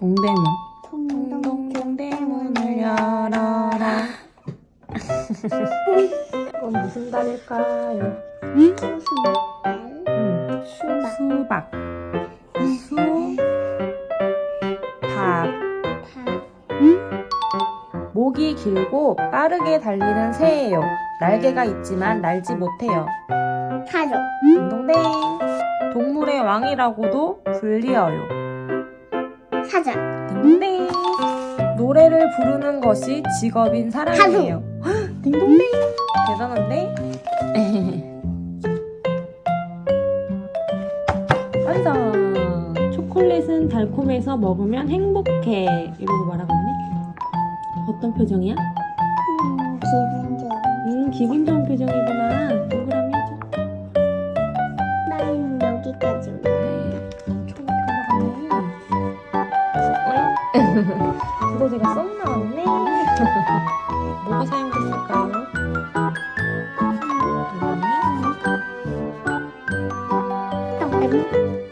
동대문. 동동 동동 동대문을 열어라. 이건 무슨 달일까요? 음, 수박 수박. 수, 박. 밥 목이 길고 빠르게 달리는 새예요. 날개가 있지만 날지 못해요. 가족 동동댕. 동물의 왕이라고도 불리어요. 사자 딩동댕. 노래를 부르는 것이 직업인 사람이에요. 딩동댕. 대단한데? 완성. 초콜릿은 달콤해서 먹으면 행복해. 이러고 말하고 있네. 어떤 표정이야? 음, 기분 좋은 음, 기분 좋은 표정이구나. 두더지가 쏙 나왔네. 뭐가 사용됐을까요? 떡